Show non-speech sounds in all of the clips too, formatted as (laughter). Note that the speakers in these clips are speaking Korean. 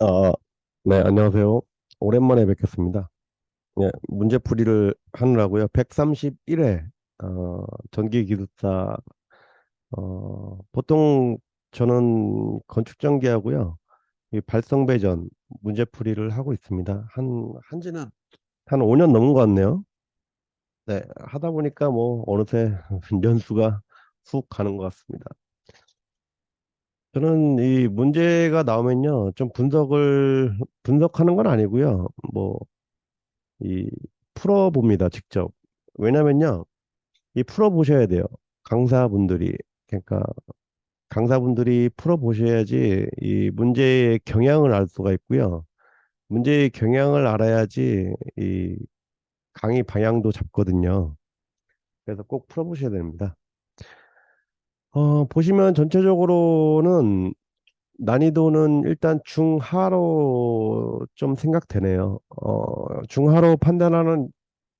아, 네, 안녕하세요. 오랜만에 뵙겠습니다. 예, 문제풀이를 하느라고요. 131회 어, 전기기술사 어, 보통 저는 건축전기하고요. 이 발성배전 문제풀이를 하고 있습니다. 한 한지는 한 5년 넘은 것 같네요. 네, 하다 보니까 뭐 어느새 (laughs) 연수가 훅 가는 것 같습니다. 저는 이 문제가 나오면요, 좀 분석을 분석하는 건 아니고요. 뭐 이 풀어봅니다, 직접. 왜냐면요, 이 풀어보셔야 돼요. 강사분들이. 그러니까 강사분들이 풀어보셔야지 이 문제의 경향을 알 수가 있고요. 문제의 경향을 알아야지 이 강의 방향도 잡거든요. 그래서 꼭 풀어보셔야 됩니다. 어, 보시면 전체적으로는 난이도는 일단 중하로 좀 생각되네요. 어, 중하로 판단하는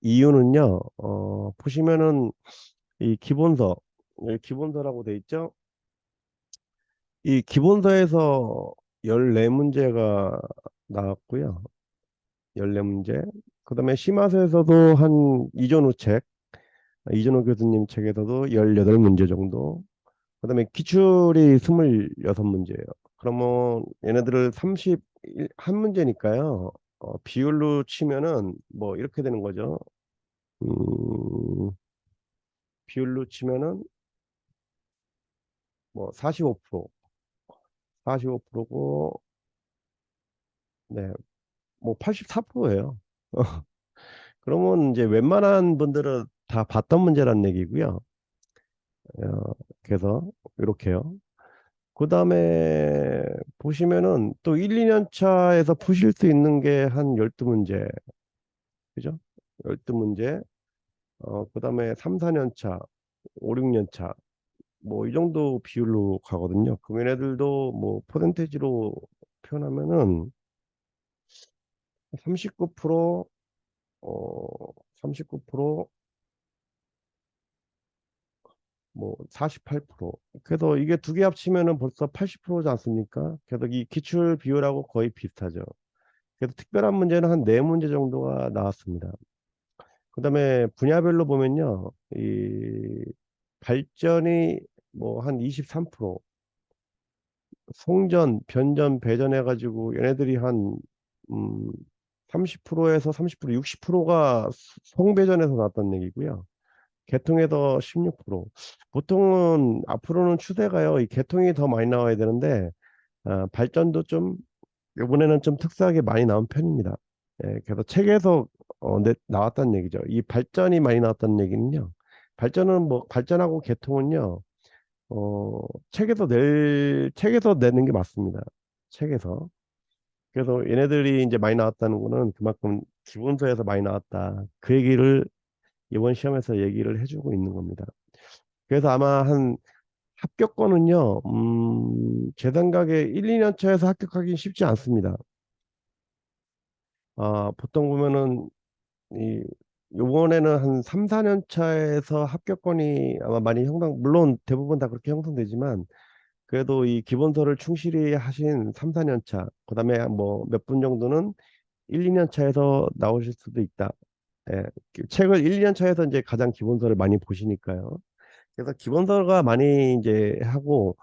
이유는요, 어, 보시면은 이 기본서, 여기 기본서라고 돼 있죠? 이 기본서에서 14문제가 나왔고요. 14문제. 그 다음에 심화서에서도 한 이전우 책, 이전우 교수님 책에서도 18문제 정도. 그 다음에 기출이 26문제예요. 그러면 얘네들을 31문제니까요. 어, 비율로 치면은 뭐 이렇게 되는 거죠. 음, 비율로 치면은 뭐 45%, 45%고, 네, 뭐 84%예요. (laughs) 그러면 이제 웬만한 분들은 다 봤던 문제란 얘기고요. 어, 그래서 이렇게요. 그 다음에 보시면은 또 1, 2년 차에서 푸실 수 있는 게 한 12문제. 그죠? 12문제. 어, 그 다음에 3, 4년 차, 5, 6년 차. 뭐 이 정도 비율로 가거든요. 그럼 얘네들도 뭐 퍼센테이지로 표현하면은 39%, 어, 39%, 뭐 48%. 그래서 이게 두 개 합치면은 벌써 80%지 않습니까? 그래서 이 기출 비율하고 거의 비슷하죠. 그래서 특별한 문제는 한 네 문제 정도가 나왔습니다. 그다음에 분야별로 보면요. 이 발전이 뭐 한 23%, 송전, 변전, 배전 해가지고 얘네들이 한 음, 30%에서 30%, 60%가 송배전에서 나왔다는 얘기고요. 개통에서 16%. 보통은 앞으로는 추세가요. 이 개통이 더 많이 나와야 되는데 아, 발전도 좀 이번에는 좀 특수하게 많이 나온 편입니다. 예, 그래서 책에서 어, 내, 나왔다는 얘기죠. 이 발전이 많이 나왔다는 얘기는요. 발전은 뭐 발전하고 개통은요. 어, 책에서 낼 책에서 내는 게 맞습니다. 책에서. 그래서 얘네들이 이제 많이 나왔다는 거는 그만큼 기본서에서 많이 나왔다. 그 얘기를 이번 시험에서 얘기를 해주고 있는 겁니다. 그래서 아마 한 합격권은요, 음, 제 생각에 1, 2년 차에서 합격하기 쉽지 않습니다. 아, 보통 보면은, 이, 요번에는 한 3, 4년 차에서 합격권이 아마 많이 형성, 물론 대부분 다 그렇게 형성되지만, 그래도 이 기본서를 충실히 하신 3, 4년 차, 그 다음에 뭐 몇 분 정도는 1, 2년 차에서 나오실 수도 있다. 예, 책을 1, 2년 차에서 이제 가장 기본서를 많이 보시니까요. 그래서 기본서가 많이 이제 하고,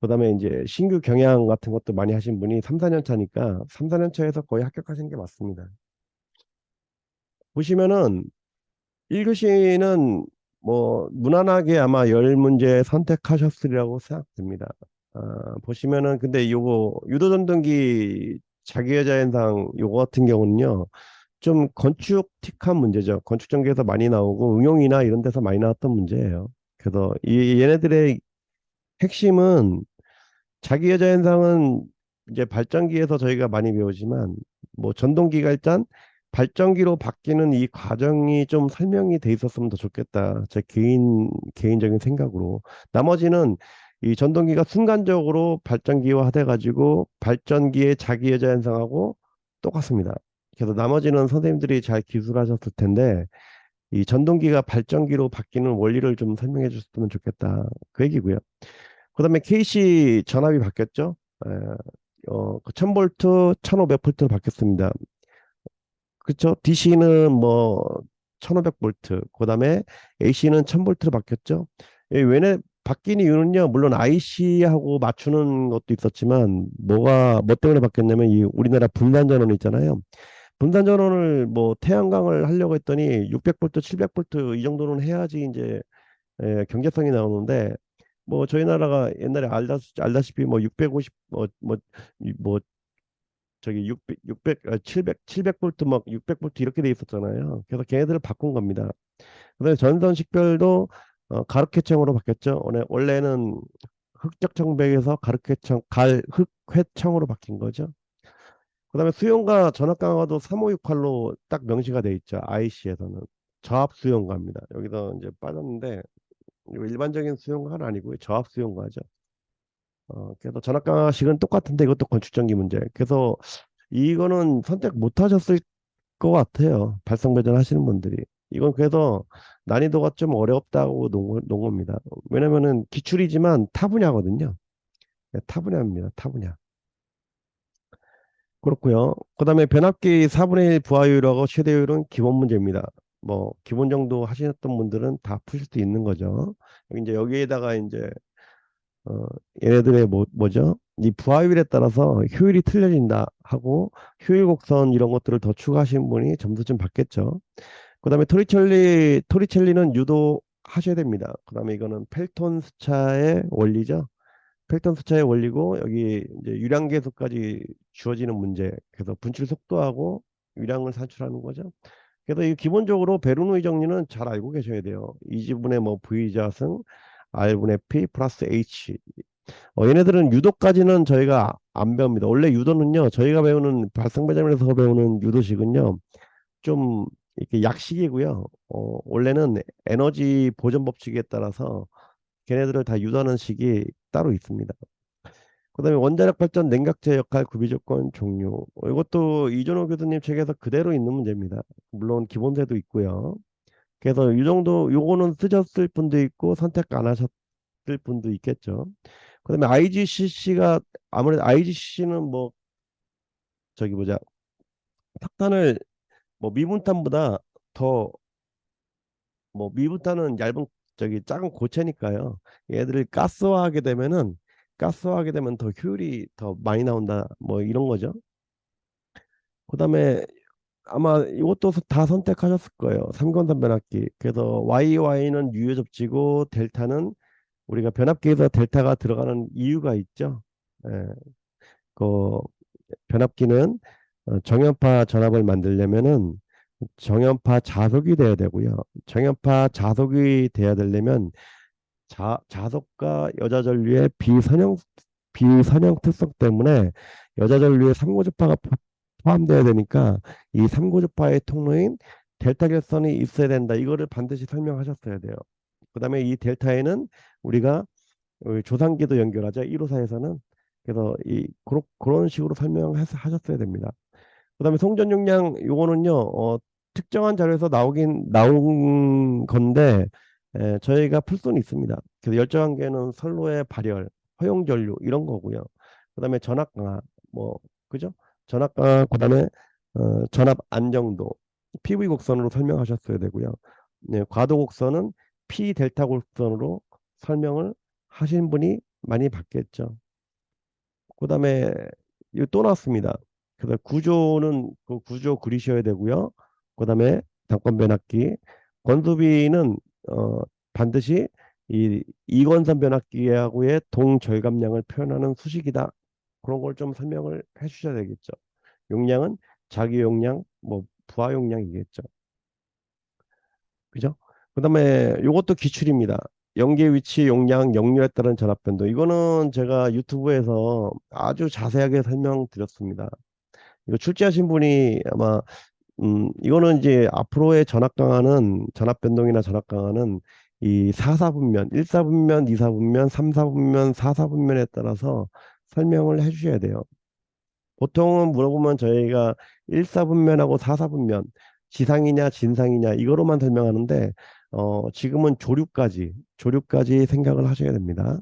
그 다음에 이제 신규 경영 같은 것도 많이 하신 분이 3, 4년 차니까 3, 4년 차에서 거의 합격하신 게 맞습니다. 보시면은 1교시는 뭐 무난하게 아마 10문제 선택하셨으리라고 생각됩니다. 아, 보시면은 근데 요거 유도전등기 자기여자현상 요거 같은 경우는요. 좀 건축틱한 문제죠. 건축 전기에서 많이 나오고 응용이나 이런 데서 많이 나왔던 문제예요. 그래서 이 얘네들의 핵심은 자기 여자 현상은 이제 발전기에서 저희가 많이 배우지만 뭐 전동기가 일단 발전기로 바뀌는 이 과정이 좀 설명이 돼 있었으면 더 좋겠다. 제 개인 개인적인 생각으로. 나머지는 이 전동기가 순간적으로 발전기화 돼 가지고 발전기의 자기 여자 현상하고 똑같습니다. 그래서 나머지는 선생님들이 잘 기술하셨을 텐데 이 전동기가 발전기로 바뀌는 원리를 좀 설명해 주셨으면 좋겠다. 그 얘기고요. 그다음에 KC 전압이 바뀌었죠. 에, 어, 그 1000볼트, 1500볼트로 바뀌었습니다. 그렇죠? DC는 뭐 1500볼트, 그다음에 AC는 1000볼트로 바뀌었죠. 예, 왜냐 바뀐 이유는요. 물론 IC하고 맞추는 것도 있었지만 뭐가 뭐 때문에 바뀌었냐면 이 우리나라 분산 전원 있잖아요. 분산 전원을 뭐 태양광을 하려고 했더니 600볼트, 700볼트 이 정도는 해야지 이제 예, 경제성이 나오는데 뭐 저희 나라가 옛날에 알다, 알다시피 뭐 650, 뭐, 뭐, 이- 뭐 저기 600, 600, 아, 700, 700볼트 막 600볼트 이렇게 돼 있었잖아요. 그래서 걔네들을 바꾼 겁니다. 그다음에 전선 식별도 어, 가르케청으로 바뀌었죠. 원래 원래는 흑적청백에서 가르케청, 갈 흑회청으로 바뀐 거죠. 그 다음에 수용과 전압 강화도 3568로 딱 명시가 돼 있죠. IC에서는 저압 수용가입니다. 여기서 이제 빠졌는데 일반적인 수용가는 아니고요. 저압 수용가죠. 어, 그래서 전압 강화식은 똑같은데 이것도 건축전기 문제. 그래서 이거는 선택 못 하셨을 것 같아요. 발성 배전 하시는 분들이. 이건 그래서 난이도가 좀 어렵다고 놓은 겁니다. 왜냐면은 기출이지만 타 분야거든요. 네, 타 분야입니다. 타 분야. 그렇고요. 그다음에 변압기 4분의 1 부하율하고 최대율은 기본 문제입니다. 뭐 기본 정도 하셨던 분들은 다 푸실 수 있는 거죠. 이제 여기에다가 이제 어 얘네들의 뭐 뭐죠? 이 부하율에 따라서 효율이 틀려진다 하고 효율 곡선 이런 것들을 더 추가하신 분이 점수 좀 받겠죠. 그다음에 토리첼리 토리첼리는 유도 하셔야 됩니다. 그다음에 이거는 펠톤 수차의 원리죠. 펠턴 수차의 원리고 여기 이제 유량계수까지 주어지는 문제. 그래서 분출 속도하고 유량을 산출하는 거죠. 그래서 이 기본적으로 베르노이 정리는 잘 알고 계셔야 돼요. 이 지분의 뭐 V 자승 R분의 P 플러스 H. 어, 얘네들은 유도까지는 저희가 안 배웁니다. 원래 유도는요, 저희가 배우는 발성배점에서 배우는 유도식은요, 좀 이렇게 약식이고요. 어, 원래는 에너지 보존 법칙에 따라서 걔네들을 다 유도하는 식이 따로 있습니다. 그다음에 원자력 발전 냉각제 역할 구비 조건 종류. 어, 이것도 이준호 교수님 책에서 그대로 있는 문제입니다. 물론 기본세도 있고요. 그래서 이 정도 요거는 쓰셨을 분도 있고 선택 안 하셨을 분도 있겠죠. 그다음에 IGCC가 아무래도 IGCC는 뭐 저기 보자 석탄을 뭐 미분탄보다 더 뭐 미분탄은 얇은 저기 작은 고체니까요. 얘들을 가스화하게 되면은 가스화하게 되면 더 효율이 더 많이 나온다. 뭐 이런 거죠. 그다음에 아마 이것도 다 선택하셨을 거예요. 삼권선 변압기. 그래서 YY는 유효 접지고 델타는 우리가 변압기에서 델타가 들어가는 이유가 있죠. 예. 그 변압기는 어, 정연파 전압을 만들려면은 정연파 자속이 돼야 되고요. 정연파 자속이 돼야 되려면 자, 자석과 여자 전류의 비선형 비선형 특성 때문에 여자 전류의 삼고주파가 포- 포함되어야 되니까 이 삼고주파의 통로인 델타 결선이 있어야 된다. 이거를 반드시 설명하셨어야 돼요. 그다음에 이 델타에는 우리가 어, 조상기도 연결하죠. 1호사에서는 그래서 이 그런 그런 식으로 설명하셨어야 됩니다. 그다음에 송전 용량 요거는요. 어, 특정한 자료에서 나오긴 나온 건데 에, 저희가 풀 수는 있습니다. 그래서 열정한 개는 선로의 발열, 허용 전류 이런 거고요. 그다음에 전압 강화 뭐 그죠? 전압 강화 그다음에 어, 전압 안정도 PV 곡선으로 설명하셨어야 되고요. 네, 과도 곡선은 P 델타 곡선으로 설명을 하신 분이 많이 받겠죠. 그다음에 이거 또 나왔습니다. 그다음 구조는 그 구조 그리셔야 되고요. 그다음에 단권 변압기 건수비는 어 반드시 이 이건선 변압기하고의 동절감량을 표현하는 수식이다. 그런 걸 좀 설명을 해 주셔야 되겠죠. 용량은 자기 용량, 뭐 부하 용량이겠죠. 그죠? 그 다음에 요것도 기출입니다. 연계 위치, 용량, 역류에 따른 전압 변동. 이거는 제가 유튜브에서 아주 자세하게 설명드렸습니다. 이거 출제하신 분이 아마 음, 이거는 이제 앞으로의 전압 강화는 전압 변동이나 전압 강화는 이 4, 4분면, 1, 4분면, 2, 4분면, 3, 4분면, 4, 4분면에 따라서 설명을 해 주셔야 돼요. 보통은 물어보면 저희가 1, 4분면하고 4, 4분면 지상이냐 진상이냐 이거로만 설명하는데 어, 지금은 조류까지 조류까지 생각을 하셔야 됩니다.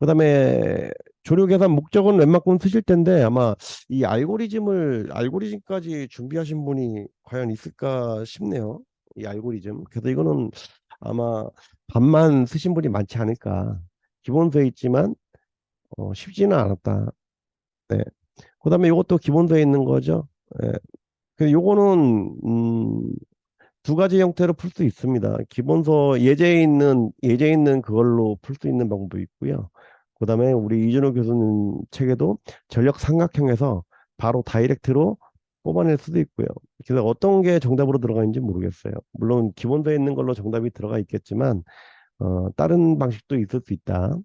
그다음에 조류 계산 목적은 웬만큼 쓰실 텐데 아마 이 알고리즘을 알고리즘까지 준비하신 분이 과연 있을까 싶네요. 이 알고리즘. 그래서 이거는 아마 반만 쓰신 분이 많지 않을까. 기본서에 있지만 어, 쉽지는 않았다. 네. 그다음에 이것도 기본서에 있는 거죠. 예. 그 요거는 음, 두 가지 형태로 풀 수 있습니다. 기본서 예제에 있는 예제에 있는 그걸로 풀 수 있는 방법도 있고요. 그 다음에 우리 이준호 교수님 책에도 전력 삼각형에서 바로 다이렉트로 뽑아낼 수도 있고요. 그래서 어떤 게 정답으로 들어가 있는지 모르겠어요. 물론 기본서에 있는 걸로 정답이 들어가 있겠지만 어, 다른 방식도 있을 수 있다.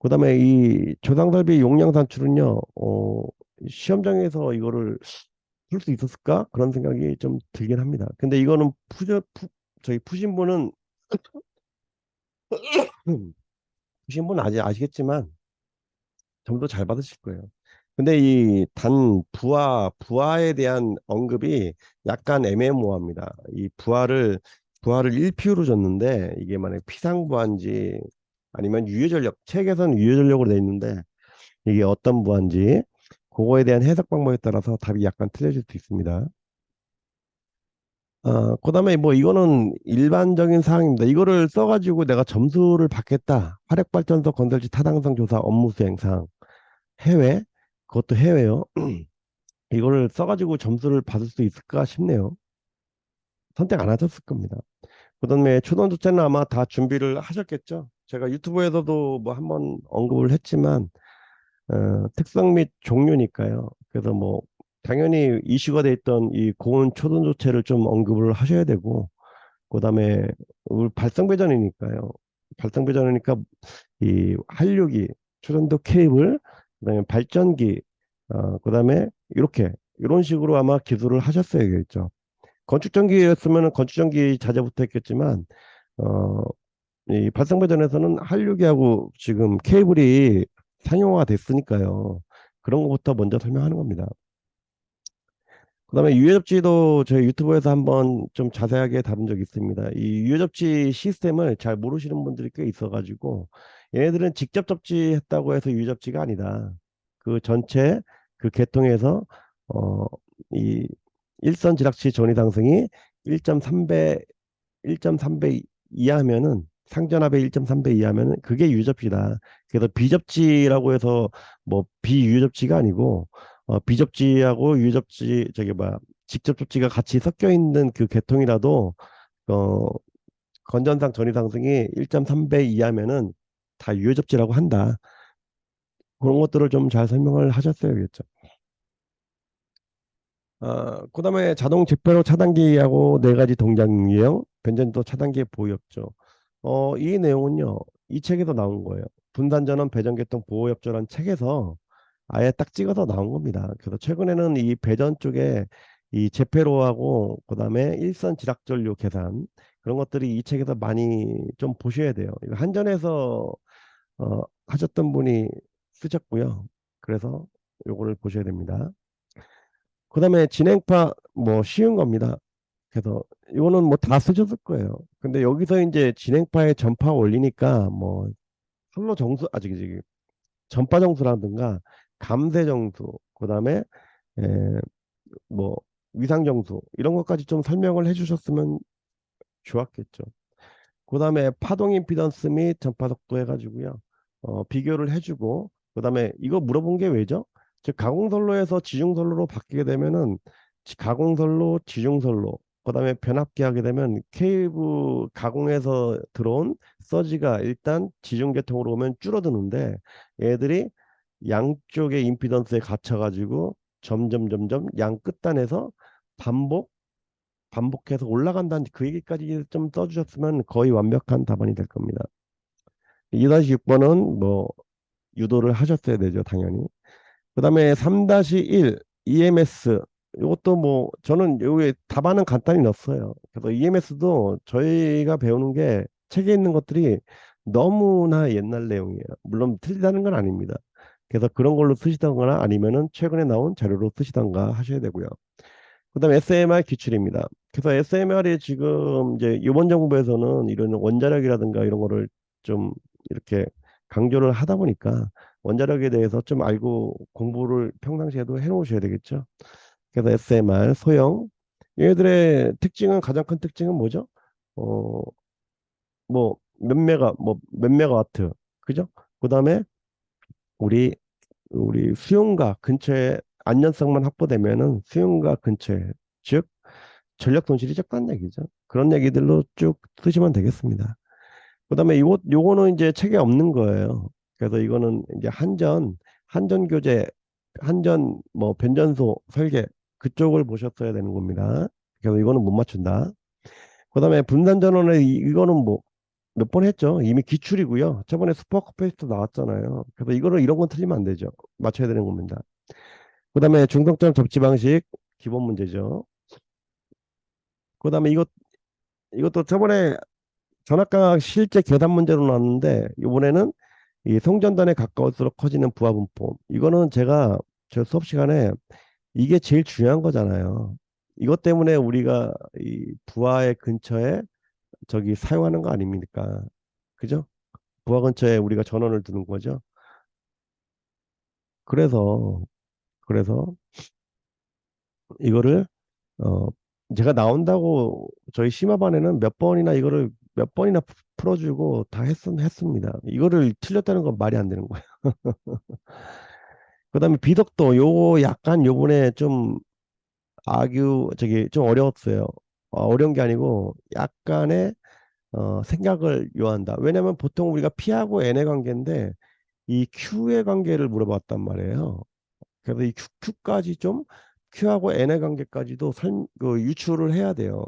그 다음에 이 조상설비 용량 산출은요. 어, 시험장에서 이거를 풀 수 있었을까? 그런 생각이 좀 들긴 합니다. 근데 이거는 푸저, 푸, 저희 푸신 분은 (laughs) (laughs) 푸신 분은 아직 아시겠지만 점도 잘 받으실 거예요. 근데 이 단 부하 부하에 대한 언급이 약간 애매모호합니다. 이 부하를 부하를 1P로 줬는데 이게 만약 피상부하인지 아니면 유효전력 책에서는 유효전력으로 돼 있는데 이게 어떤 부하인지 그거에 대한 해석 방법에 따라서 답이 약간 틀려질 수 있습니다. 어, 그다음에 뭐 이거는 일반적인 사항입니다. 이거를 써가지고 내가 점수를 받겠다. 화력발전소 건설지 타당성 조사 업무 수행상 해외 그것도 해외요. (clears throat) 이거를 써가지고 점수를 받을 수 있을까 싶네요. 선택 안 하셨을 겁니다. 그다음에 초등조차는 아마 다 준비를 하셨겠죠. 제가 유튜브에서도 뭐 한번 언급을 했지만 어, 특성 및 종류니까요. 그래서 뭐 당연히 이슈가 돼 있던 이 고온 초전 조체를 좀 언급을 하셔야 되고 그다음에 발성 배전이니까요. 발성 배전이니까 이 한류기, 초전도 케이블, 그다음에 발전기, 어, 그다음에 이렇게 이런 식으로 아마 기술을 하셨어야겠죠. 건축전기였으면 건축전기 자재부터 했겠지만 어, 이 발성 배전에서는 한류기하고 지금 케이블이 상용화가 됐으니까요. 그런 것부터 먼저 설명하는 겁니다. 그다음에 유해 접지도 저희 유튜브에서 한번 좀 자세하게 다룬 적이 있습니다. 이 유해 접지 시스템을 잘 모르시는 분들이 꽤 있어가지고 얘네들은 직접 접지했다고 해서 유해 접지가 아니다. 그 전체 그 계통에서 어 이 일선 지락치 전위 상승이 1.3배 1.3배 이하면은 상전압의 1.3배 이하면은 그게 유접지다. 그래서 비접지라고 해서 뭐 비유접지가 아니고 어, 비접지하고 유접지 저기 뭐야 직접 접지가 같이 섞여 있는 그 계통이라도 어, 건전상 전위 상승이 1.3배 이하면은 다 유효접지라고 한다. 그런 것들을 좀 잘 설명을 하셨어야겠죠. 아, 그다음에 자동 집회로 차단기하고 네 가지 동작 유형, 변전도 차단기의 보호협조. 어, 이 내용은요, 이 책에서 나온 거예요. 분산전원 배전계통 보호협조란 책에서 아예 딱 찍어서 나온 겁니다. 그래서 최근에는 이 배전 쪽에 이 제페로하고 그다음에 일선 지락전류 계산 그런 것들이 이 책에서 많이 좀 보셔야 돼요. 한전에서 어, 하셨던 분이 쓰셨고요. 그래서 요거를 보셔야 됩니다. 그다음에 진행파 뭐 쉬운 겁니다. 그래서 이거는 뭐 다 쓰셨을 거예요. 근데 여기서 이제 진행파에 전파 올리니까 뭐 선로 정수 아직 전파 정수라든가 감세 정수 그다음에 에, 뭐 위상 정수 이런 것까지 좀 설명을 해주셨으면 좋았겠죠. 그다음에 파동 임피던스 및 전파 속도 해가지고요. 어, 비교를 해주고 그다음에 이거 물어본 게 왜죠? 즉 가공선로에서 지중선로로 바뀌게 되면은 지- 가공선로, 지중선로 그다음에 변압기 하게 되면 케이블 가공에서 들어온 서지가 일단 지중 계통으로 오면 줄어드는데 얘들이 양쪽의 임피던스에 갇혀가지고 점점 점점 양 끝단에서 반복 반복해서 올라간다는 그 얘기까지 좀 써주셨으면 거의 완벽한 답안이 될 겁니다. 2-6번은 뭐 유도를 하셨어야 되죠, 당연히. 그 다음에 3-1 EMS 이것도 뭐 저는 여기 답안은 간단히 넣었어요. 그래서 EMS도 저희가 배우는 게 책에 있는 것들이 너무나 옛날 내용이에요. 물론 틀리다는 건 아닙니다. 그래서 그런 걸로 쓰시던거나 아니면은 최근에 나온 자료로 쓰시던가 하셔야 되고요. 그다음에 SMR 기출입니다. 그래서 SMR이 지금 이제 이번 정부에서는 이런 원자력이라든가 이런 거를 좀 이렇게 강조를 하다 보니까 원자력에 대해서 좀 알고 공부를 평상시에도 해놓으셔야 되겠죠. 그래서 SMR, 소형 얘들의 특징은 가장 큰 특징은 뭐죠? 어, 뭐 몇 메가 뭐 몇 메가와트 그죠? 그 다음에 우리 우리 수용가 근처에 안전성만 확보되면은 수용가 근처에 즉 전력 손실이 적다는 얘기죠. 그런 얘기들로 쭉 쓰시면 되겠습니다. 그다음에 이거 요거는 이제 책에 없는 거예요. 그래서 이거는 이제 한전 한전 교재 한전 뭐 변전소 설계 그쪽을 보셨어야 되는 겁니다. 그래서 이거는 못 맞춘다. 그다음에 분산 전원에 이- 이거는 뭐 몇 번 했죠. 이미 기출이고요. 저번에 페이스트 나왔잖아요. 그래서 이거는 이런 건 틀리면 안 되죠. 맞춰야 되는 겁니다. 그 다음에 중성점 접지 방식 기본 문제죠. 그 다음에 이것 이것도 저번에 전학과 실제 계산 문제로 나왔는데 이번에는 이 송전단에 가까울수록 커지는 부하 분포. 이거는 제가 저 수업 시간에 이게 제일 중요한 거잖아요. 이것 때문에 우리가 이 부하의 근처에 저기 사용하는 거 아닙니까? 그죠? 부하 근처에 우리가 전원을 두는 거죠. 그래서 그래서 이거를 어 제가 나온다고 저희 심화반에는 몇 번이나 이거를 몇 번이나 푸- 풀어주고 다 했, 했습니다. 이거를 틀렸다는 건 말이 안 되는 거예요. (laughs) 그 다음에 비덕도 요거 약간 요번에 좀 아규 저기 좀 어려웠어요. 어, 어려운 게 아니고 약간의 어, 생각을 요한다. 왜냐면 보통 우리가 P하고 N의 관계인데 이 Q의 관계를 물어봤단 말이에요. 그래서 이 Q, Q까지 좀 Q하고 N의 관계까지도 설, 그 유추를 해야 돼요.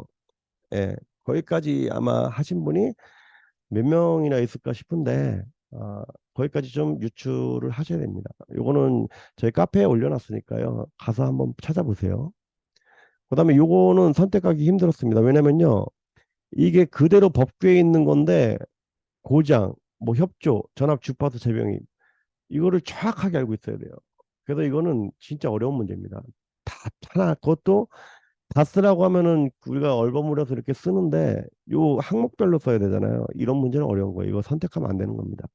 예, 거기까지 아마 하신 분이 몇 명이나 있을까 싶은데 아, 거기까지 좀 유추를 하셔야 됩니다. 요거는 저희 카페에 올려놨으니까요. 가서 한번 찾아보세요. 그 다음에 요거는 선택하기 힘들었습니다. 왜냐면요. 이게 그대로 법규에 있는 건데 고장, 뭐 협조, 전압 주파수 재병임 이거를 정확하게 알고 있어야 돼요. 그래서 이거는 진짜 어려운 문제입니다. 다 하나 그것도 다 쓰라고 하면은 우리가 얼버무려서 이렇게 쓰는데 요 항목별로 써야 되잖아요. 이런 문제는 어려운 거예요. 이거 선택하면 안 되는 겁니다.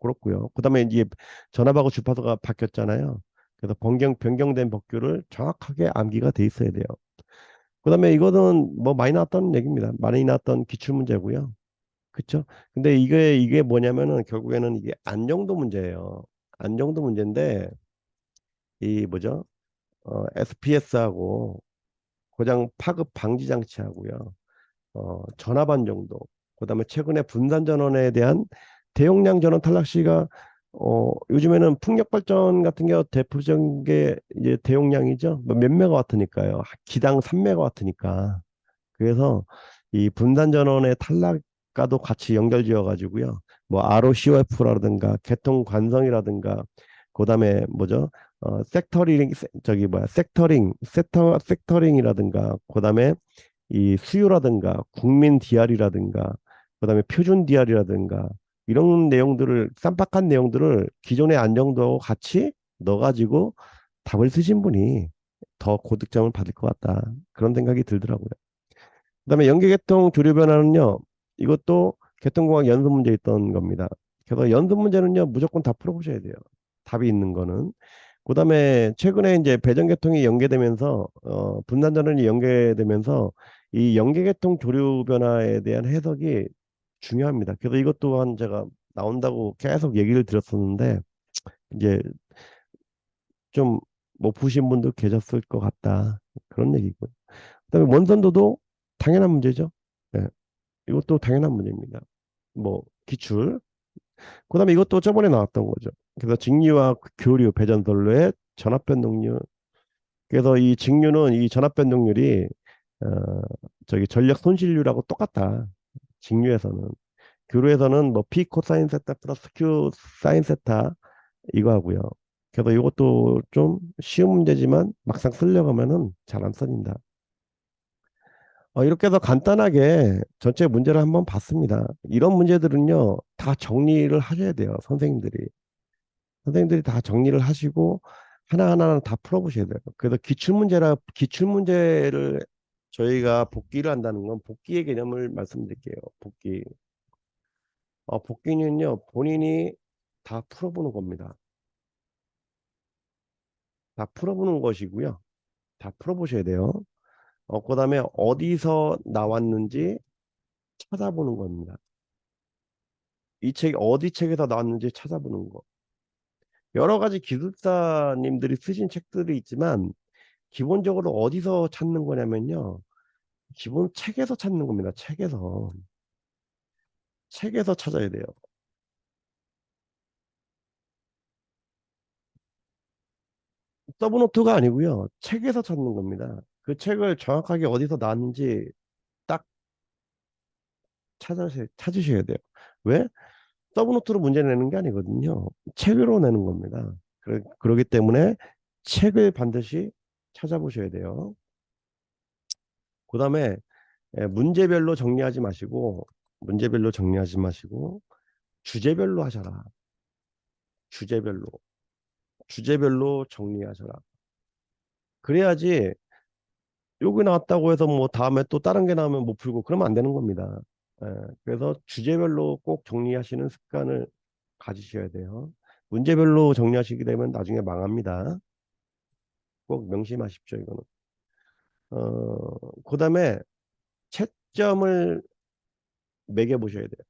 그렇고요. 그다음에 이제 전압하고 주파수가 바뀌었잖아요. 그래서 변경 변경된 법규를 정확하게 암기가 돼 있어야 돼요. 그 다음에 이거는 뭐 많이 나왔던 얘기입니다. 많이 나왔던 기출 문제고요. 그쵸? 근데 이게 이게 뭐냐면은 결국에는 이게 안정도 문제예요. 안정도 문제인데 이 뭐죠? 어, SPS하고 고장 파급 방지 장치하고요. 어, 전압 안정도. 그다음에 최근에 분산 전원에 대한 대용량 전원 탈락 시가 어, 요즘에는 풍력 발전 같은 경우 대표적인 게 이제 대용량이죠. 뭐몇 메가와트니까요. 기당 3메가와트니까. 그래서 이 분산 전원의 탈락과도 같이 연결지어 가지고요. 뭐 ROCOF라든가 개통 관성이라든가 그다음에 뭐죠? 어 섹터링 세- 저기 뭐야? 섹터링, 섹터 섹터링이라든가 그다음에 이 수요라든가 국민 DR이라든가 그다음에 표준 DR이라든가 이런 내용들을 쌈박한 내용들을 기존의 안정도하고 같이 넣어가지고 답을 쓰신 분이 더 고득점을 받을 것 같다. 그런 생각이 들더라고요. 그다음에 연계계통 조류 변화는요. 이것도 개통공학 연습 문제 있던 겁니다. 그래서 연습 문제는요 무조건 다 풀어보셔야 돼요. 답이 있는 거는. 그다음에 최근에 이제 배전계통이 연계되면서 어, 분산 전원이 연계되면서 이 연계계통 조류 변화에 대한 해석이 중요합니다. 그래서 이것 또한 제가 나온다고 계속 얘기를 드렸었는데 이제 좀못 푸신 분도 계셨을 것 같다. 그런 얘기고요. 그다음에 원선도도 당연한 문제죠. 예, 이것도 당연한 문제입니다. 뭐 기출. 그다음에 이것도 저번에 나왔던 거죠. 그래서 직류와 교류 배전선로의 전압 변동률. 그래서 이 직류는 이 전압 변동률이 어, 저기 전력 손실률하고 똑같다. 직류에서는. 교류에서는 뭐 P 코사인 세타 플러스 Q 사인 세타 이거 하고요. 그래서 이것도 좀 쉬운 문제지만 막상 쓰려고 하면은 잘 안 써진다. 어, 이렇게 해서 간단하게 전체 문제를 한번 봤습니다. 이런 문제들은요, 다 정리를 하셔야 돼요, 선생님들이. 선생님들이 다 정리를 하시고 하나하나 다 풀어보셔야 돼요. 그래서 기출문제라, 기출문제를 저희가 복기를 한다는 건 복기의 개념을 말씀드릴게요. 복기. 어, 복귀는요, 본인이 다 풀어보는 겁니다. 다 풀어보는 것이고요. 다 풀어보셔야 돼요. 어, 그 다음에 어디서 나왔는지 찾아보는 겁니다. 이 책이 어디 책에서 나왔는지 찾아보는 거. 여러 가지 기술사님들이 쓰신 책들이 있지만 기본적으로 어디서 찾는 거냐면요. 기본 책에서 찾는 겁니다. 책에서. 책에서 찾아야 돼요. 서브노트가 아니고요. 책에서 찾는 겁니다. 그 책을 정확하게 어디서 나왔는지 딱 찾으셔, 찾으셔야 돼요. 왜? 서브노트로 문제 내는 게 아니거든요. 책으로 내는 겁니다. 그러, 그러기 때문에 책을 반드시 찾아보셔야 돼요. 그 다음에 문제별로 정리하지 마시고 문제별로 정리하지 마시고 주제별로 하셔라. 주제별로. 주제별로 정리하셔라. 그래야지 여기 나왔다고 해서 뭐 다음에 또 다른 게 나오면 못 풀고 그러면 안 되는 겁니다. 예, 그래서 주제별로 꼭 정리하시는 습관을 가지셔야 돼요. 문제별로 정리하시게 되면 나중에 망합니다. 꼭 명심하십시오, 이거는. 어, 그 다음에 채점을 매겨 보셔야 돼요.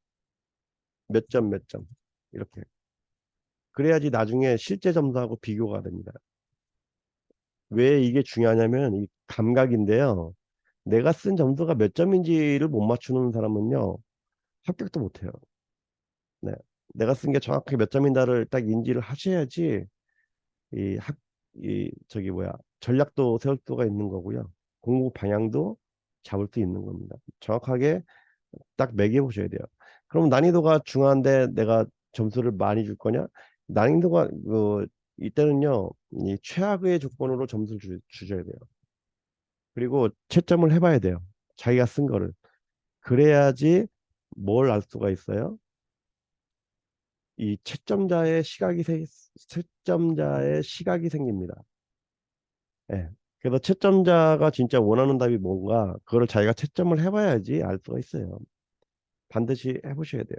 몇 점, 몇 점. 이렇게. 그래야지 나중에 실제 점수하고 비교가 됩니다. 왜 이게 중요하냐면 이 감각인데요. 내가 쓴 점수가 몇 점인지를 못 맞추는 사람은요. 합격도 못해요. 네. 내가 쓴 게 정확하게 몇 점인가를 딱 인지를 하셔야지 이 학, 이 저기 뭐야 전략도 세울 수가 있는 거고요. 공부 방향도 잡을 수 있는 겁니다. 정확하게 딱 매겨 보셔야 돼요. 그럼 난이도가 중요한데 내가 점수를 많이 줄 거냐? 난이도가 그 이때는요 이 최악의 조건으로 점수를 주, 주셔야 돼요. 그리고 채점을 해봐야 돼요. 자기가 쓴 거를 그래야지 뭘 알 수가 있어요. 이 채점자의 시각이 세, 채점자의 시각이 생깁니다. 예. 그래서 채점자가 진짜 원하는 답이 뭔가 그거를 자기가 채점을 해봐야지 알 수가 있어요. 반드시 해보셔야 돼요.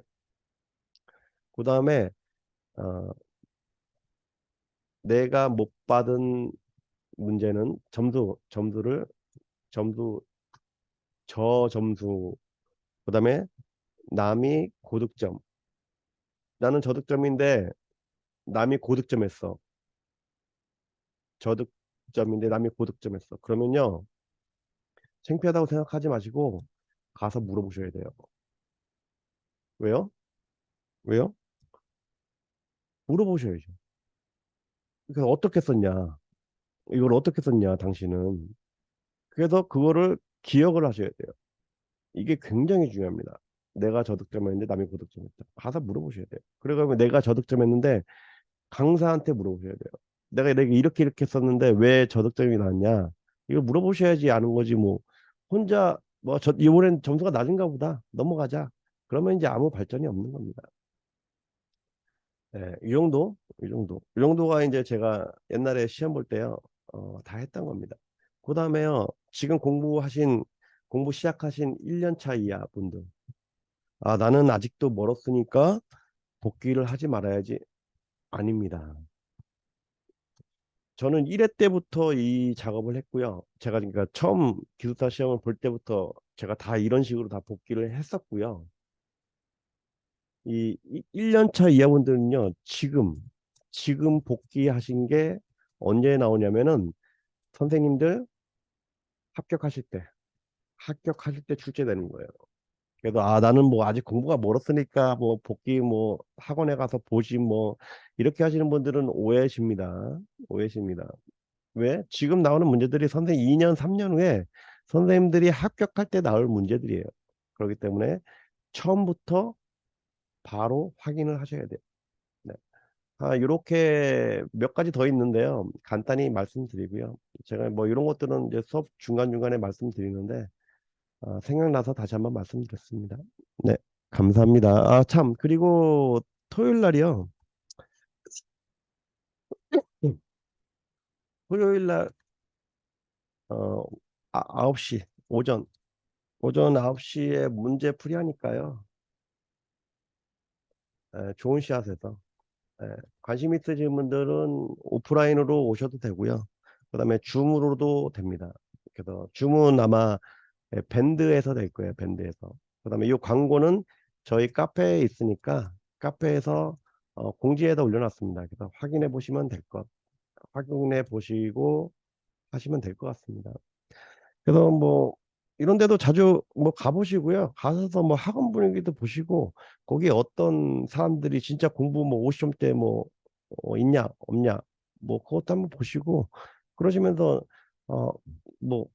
그 다음에 어, 내가 못 받은 문제는 점수 점수를 점수 저 점수 그 다음에 남이 고득점 나는 저득점인데 남이 고득점했어 저득점인데 남이 고득점했어 그러면요 창피하다고 생각하지 마시고 가서 물어보셔야 돼요 왜요? 왜요? 물어보셔야죠 그래서 어떻게 썼냐? 이걸 어떻게 썼냐, 당신은. 그래서 그거를 기억을 하셔야 돼요. 이게 굉장히 중요합니다. 내가 저득점했는데 남이 고득점했다. 가서 물어보셔야 돼요. 그러면 내가 저득점했는데 강사한테 물어보셔야 돼요. 내가 이렇게 이렇게 썼는데 왜 저득점이 나왔냐? 이걸 물어보셔야지 아는 거지 뭐 혼자 뭐 저 이번엔 점수가 낮은가 보다 넘어가자. 그러면 이제 아무 발전이 없는 겁니다. 네, 이 정도, 이 정도, 이 정도가 이제 제가 옛날에 시험 볼 때요, 어, 다 했던 겁니다. 그 다음에요, 지금 공부하신, 공부 시작하신 1년 차 이하 분들, 아, 나는 아직도 멀었으니까 복귀를 하지 말아야지. 아닙니다. 저는 1회 때부터 이 작업을 했고요. 제가 그러니까 처음 기숙사 시험을 볼 때부터 제가 다 이런 식으로 다 복귀를 했었고요. 이 1년차 이하분들은요, 지금, 지금 복귀하신 게 언제 나오냐면은 선생님들 합격하실 때, 합격하실 때 출제되는 거예요. 그래서 아 나는 뭐 아직 공부가 멀었으니까 뭐 복귀 뭐 학원에 가서 보지 뭐 이렇게 하시는 분들은 오해십니다. 오해십니다. 왜? 지금 나오는 문제들이 선생님 2년, 3년 후에 선생님들이 합격할 때 나올 문제들이에요. 그렇기 때문에 처음부터 바로 확인을 하셔야 돼요. 네. 아, 이렇게 몇 가지 더 있는데요. 간단히 말씀드리고요. 제가 뭐 이런 것들은 이제 수업 중간중간에 말씀드리는데, 아, 생각나서 다시 한번 말씀드렸습니다. 네, 감사합니다. 아, 참, 그리고 토요일 날이요. (clears throat) 토요일 날, 어, 아, 9시, 오전, 오전 9시에 문제 풀이 하니까요. 에, 좋은 씨앗에서 예, 관심 있으신 분들은 오프라인으로 오셔도 되고요. 그 다음에 줌으로도 됩니다. 그래서 줌은 아마 예, 밴드에서 될 거예요. 밴드에서. 그다음에 이 광고는 저희 카페에 있으니까 카페에서 어, 공지에다 올려놨습니다. 그래서 확인해 보시면 될 것, 확인해 보시고 하시면 될 것 같습니다. 그래서 뭐 이런 데도 자주 뭐 가보시고요. 가셔서 뭐 학원 분위기도 보시고 거기 어떤 사람들이 진짜 공부 뭐 50점대 뭐 어, 있냐 없냐 뭐 그것도 한번 보시고 그러시면서 어 뭐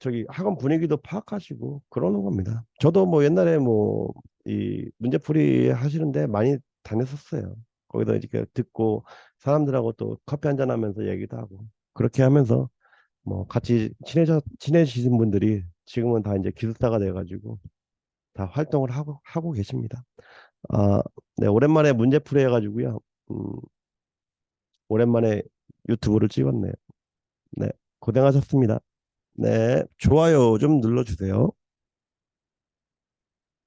저기 학원 분위기도 파악하시고 그러는 겁니다. 저도 뭐 옛날에 뭐 이 문제풀이 하시는데 많이 다녔었어요. 거기서 이렇게 듣고 사람들하고 또 커피 한잔 하면서 얘기도 하고 그렇게 하면서 뭐 같이 친해져 친해지신 분들이 지금은 다 이제 기숙사가 돼가지고 다 활동을 하고 하고 계십니다. 아, 네 오랜만에 문제풀이 해가지고요. 음, 오랜만에 유튜브를 찍었네요. 네 고생하셨습니다. 네 좋아요 좀 눌러주세요.